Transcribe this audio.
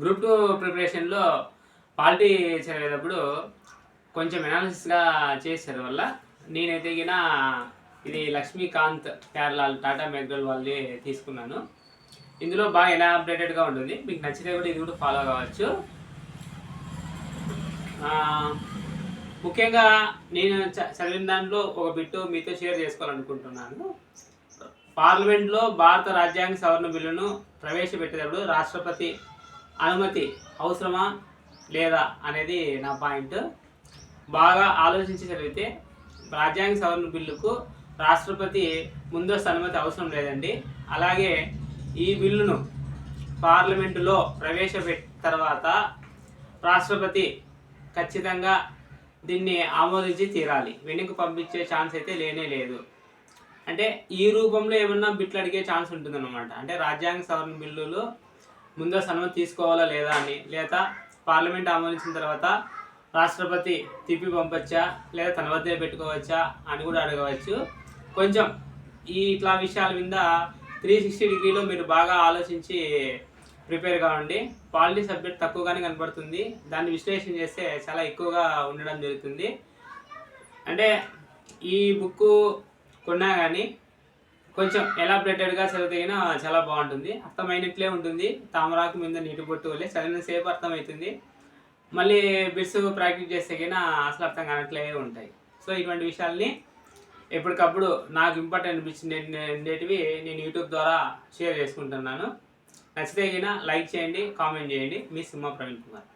Group two ప్రిపరేషన్లో polity చదివేటప్పుడు కొంచెం ఎనాలిసిస్గా చేశారు వల్ల నేనైతే గిన ఇది లక్ష్మీకాంత్ కేరళ టాటా మెగ్రోల్ వాళ్ళది తీసుకున్నాను. ఇందులో బాగా ఎలాబరేటెడ్గా ఉంటుంది. మీకు నచ్చితే కూడా ఇది కూడా ఫాలో కావచ్చు. ముఖ్యంగా నేను చ- చదివిన దాంట్లో ఒక బిట్టు మీతో షేర్ చేసుకోవాలనుకుంటున్నాను. పార్లమెంట్లో భారత రాజ్యాంగ సవరణ బిల్లును ప్రవేశపెట్టేటప్పుడు రాష్ట్రపతి అనుమతి అవసరమా లేదా అనేది నా పాయింట్. బాగా ఆలోచించి చదివితే రాజ్యాంగ సవరణ బిల్లుకు రాష్ట్రపతి ముందస్తు అనుమతి అవసరం లేదండి. అలాగే ఈ బిల్లును పార్లమెంటులో ప్రవేశపెట్టిన తర్వాత రాష్ట్రపతి ఖచ్చితంగా దీన్ని ఆమోదించి తీరాలి. వెనుక పంపించే ఛాన్స్ అయితే లేనే లేదు. అంటే ఈ రూపంలో ఏమన్నా బిట్లు అడిగే ఛాన్స్ ఉంటుందన్నమాట. అంటే రాజ్యాంగ సవరణ బిల్లులు ముందస్తు అనుమతి తీసుకోవాలా లేదా అని లేదా పార్లమెంట్ ఆమోదించిన తర్వాత రాష్ట్రపతి తిప్పి పంపచ్చా లేదా తన వద్దే పెట్టుకోవచ్చా అని కూడా అడగవచ్చు. కొంచెం ఈ ఇట్లా విషయాల మీద త్రీ సిక్స్టీ డిగ్రీలో మీరు బాగా ఆలోచించి ప్రిపేర్ కావండి. పాలిటీ సబ్జెక్ట్ తక్కువగానే కనపడుతుంది దాన్ని విశ్లేషణ చేస్తే చాలా ఎక్కువగా ఉండడం జరుగుతుంది. అంటే ఈ బుక్ కొన్నా కానీ కొంచెం ఎలాబరేటెడ్గా చదివితేగిన చాలా బాగుంటుంది. అర్థమైనట్లే ఉంటుంది. తామరాకు మీద నీటి పొట్టు వల్లే చదివిన సేపు అర్థమవుతుంది. మళ్ళీ బిట్స్ ప్రాక్టీస్ చేస్తే గిన అసలు అర్థం కానట్లే ఉంటాయి. సో ఇటువంటి విషయాల్ని ఎప్పటికప్పుడు నాకు ఇంపార్టెంట్ అనిపించినవి నేను యూట్యూబ్ ద్వారా షేర్ చేసుకుంటున్నాను. నచ్చితే గిన లైక్ చేయండి కామెంట్ చేయండి. మీ సింహ ప్రవీణ్ కుమార్.